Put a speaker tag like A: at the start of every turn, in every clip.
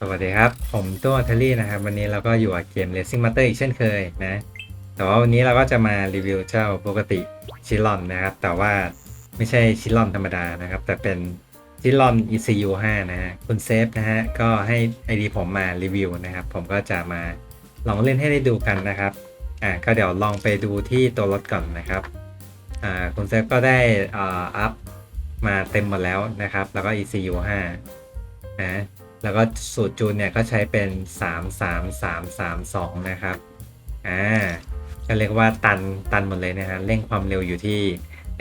A: สวัสดีครับ ผมตัวเทลลี่นะครับ วันนี้เราก็อยู่กับเกม Racing Master อีกเช่นเคยนะ แต่ว่าวันนี้เราก็จะมารีวิวเจ้าปกติชิลอนนะครับ แต่ว่าไม่ใช่ชิลอนธรรมดานะครับ แต่เป็นชิลอน ECU 5 นะฮะ คุณเซฟนะฮะ ก็ให้ไอดีผมมารีวิวนะครับ ผมก็จะมาลองเล่นให้ได้ดูกันนะครับ อ่าก็เดี๋ยวลองไปดูที่ตัวรถก่อนนะครับ อ่าคุณเซฟก็ได้อ่าอัพมาเต็มหมดแล้วนะครับ แล้วก็ ECU 5 นะ แล้วก็สูตรจูนเนี่ยก็ใช้เป็น 3 3 3 3 2 นะครับ อ่า ก็เรียกว่าตันตันหมดเลยนะฮะ เร่งความเร็วอยู่ที่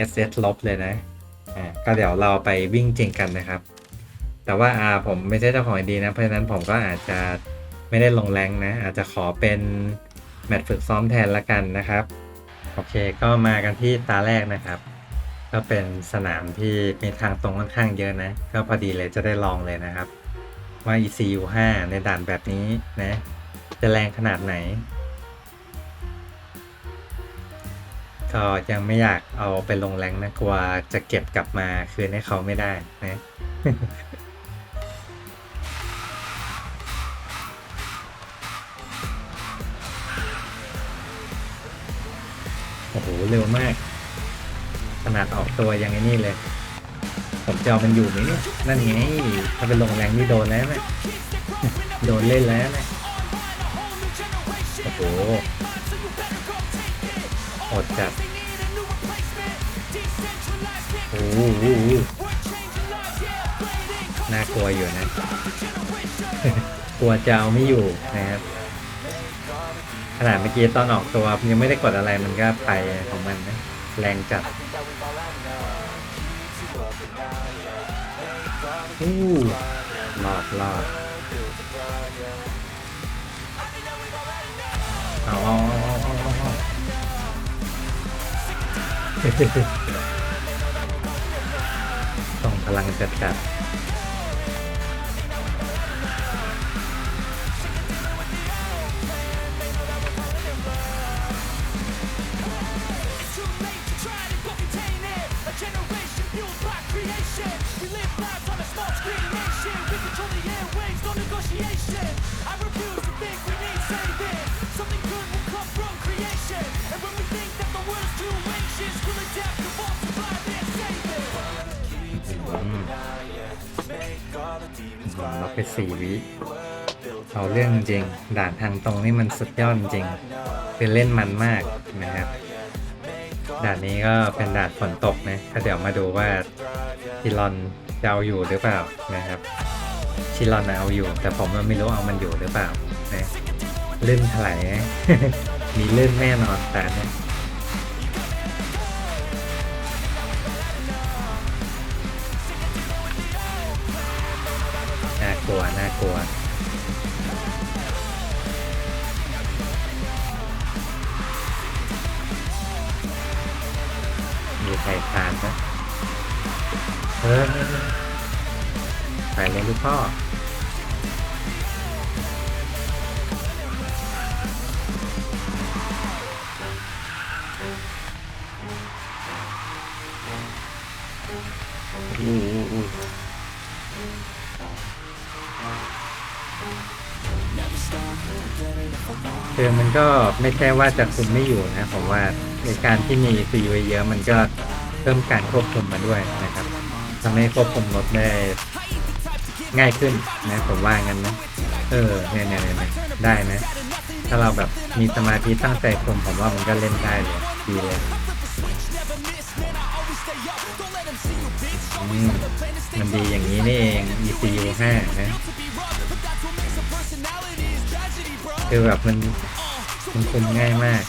A: SS ลบเลยนะ อ่า ก็เดี๋ยวเราไปวิ่งจริงกันนะครับ แต่ว่าอ่าผมไม่ใช่เจ้าของไอดีนะ เพราะฉะนั้นผมก็อาจจะไม่ได้ลงแรงนะ อาจจะขอเป็นแมตช์ฝึกซ้อมแทนละกันนะครับ โอเค ก็มากันที่ตาแรกนะครับ ก็เป็นสนามที่มีทางตรงค่อนข้างเยอะนะ ก็พอดีเลยจะได้ลองเลยนะครับ ว่า ECU 5 ในด่านแบบนี้นะ จะแรงขนาดไหน ก็ยังไม่อยากเอาไปลงแรงนะกลัวจะเก็บกลับมาคืนให้เขาไม่ได้นะโอ้โห เร็วมาก ขนาดออกตัวยังไงนี่เลย ผมจะเอามันอยู่ไหมเนี่ยนั่นไงถ้าเป็นลงแรงนี่โดนแล้วนะโดนเล่นแล้วนะโอ้โหอดจัดโอ้โหน่ากลัวอยู่นะ กลัวจะเอาไม่อยู่นะครับขนาดเมื่อกี้ตอนออกตัวยังไม่ได้กดอะไรมันก็ไปของมันนะ แรงจัด อู้ลาเอาเอาเอาเอาเอาส่งพลังจัดจัด ไปสี่วิเอาเรื่องจริง ด่านทางตรงนี่มันสุดยอดจริงคือเล่นมันมากนะครับ ด่านนี้ก็เป็นด่านฝนตกนะก็เดี๋ยวมาดูว่าชิลอนจะเอาอยู่หรือเปล่านะครับ ชิลอนเอาอยู่ แต่ผมไม่รู้เอามันอยู่หรือเปล่านะลื่นถลายนะมีลื่นแน่นอนแต่ น่ากลัวมีใครทานไหมเออไปเลยลูกพ่อ คือมันก็ไม่ใช่ว่าจะคุมไม่อยู่นะผมว่าในการที่มี CPU เยอะมันก็เพิ่มการควบคุมมาด้วยนะครับทำให้ควบคุมรถได้ง่ายขึ้นนะผมว่างั้นนะเออเนี่ยเนี่ยเนี่ยได้นะ ถ้าเราแบบมีสมาธิตั้งใจคุมผมว่ามันก็เล่นได้เลยดีเลยมันดีอย่างนี้นี่เอง ECU 5นะ คือแบบมันมันคุมง่ายมาก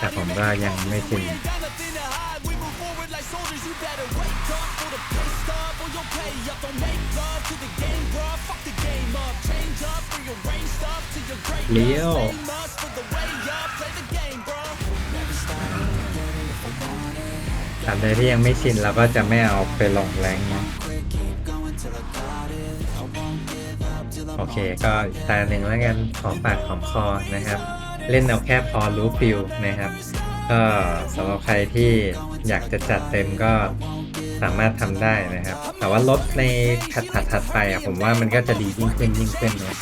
A: แต่ผมก็ยังไม่ชินเลี้ยวตามใดที่ยังไม่ชินเราก็จะไม่เอาไปลงแรงนะ โอเค ก็ตาหนึ่งแล้วกันขอปากขอมคอนะครับ เล่นเอาแค่พอรู้ฟิลนะครับ ก็สำหรับใครที่อยากจะจัดเต็มก็สามารถทำได้นะครับ แต่ว่ารถในถัดถัดถัดไปอะผมว่ามันก็จะดียิ่งขึ้นยิ่งขึ้นนะ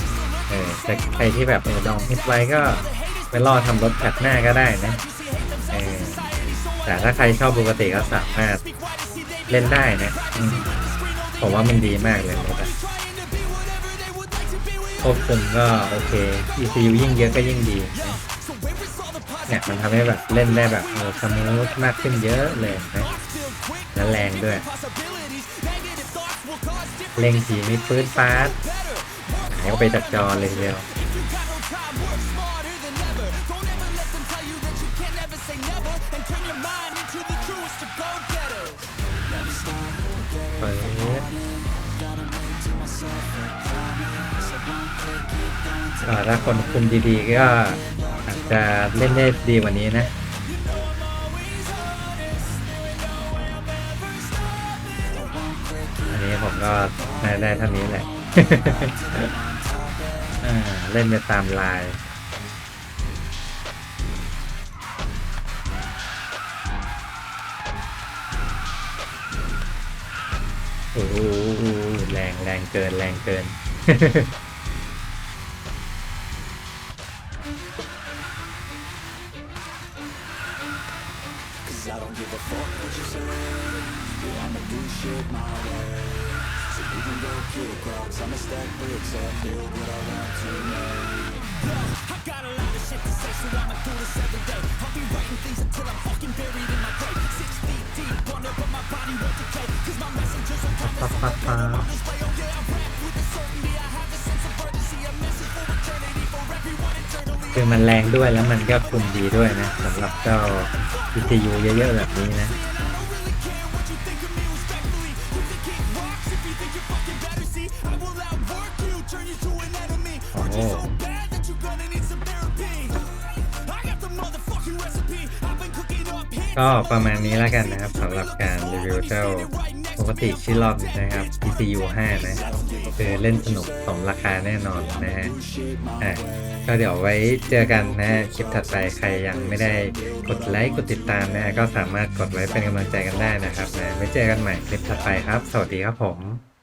A: เออแต่ใครที่แบบเออดองฮิตไว้ก็ไปรอทำรถแพทหน้าก็ได้นะเออแต่ถ้าใครชอบปกติก็สามารถเล่นได้นะ ผมว่ามันดีมากเลยรถอะ ควบคุมก็โอเค ECU ยิ่งเยอะก็ยิ่งดีนะเนี่ยมันทำให้แบบเล่นได้แบบเออสมูทมากขึ้นเยอะเลยนะและแรงด้วย เล็งผีมีปืนฟาดหายไปจากจอเลยเดียวเปิด ถ้าคนคุมดีๆ ก็อาจจะเล่นได้ดีกว่านี้นะอันนี้ผมก็ได้ได้เท่านี้แหละอ่าเล่นไปตามลายโอ้โหแรงแรงเกินแรงเกิน Cause I don't give a fuck
B: what you say. Yeah, I'ma do shit my way. So you can go kick rocks I'ma stack bricks up, build what I want to make. I got a lot of shit to say So I'ma do this every day. I'll be writing things until I'm fucking buried in my grave. Six feet deep, wonder what my body won't decay Cause my messengers will
A: come and คือมันแรงด้วยแล้วมันก็คุมดีด้วยนะสำหรับเจ้า ECU เยอะๆแบบนี้นะโอ้ก็ประมาณนี้แล้วกันนะครับสำหรับการรีวิวเจ้าปกติชิลอนนะครับ ECU 5 นะ คือเล่นสนุกสมราคาแน่นอนนะฮะอะ ก็เดี๋ยวไว้เจอกันนะคลิปถัดไปใครยังไม่ได้กดไลค์กดติดตามนะก็สามารถกดไว้เป็นกำลังใจกันได้นะครับนะไว้เจอกันใหม่คลิปถัดไปครับ สวัสดีครับผม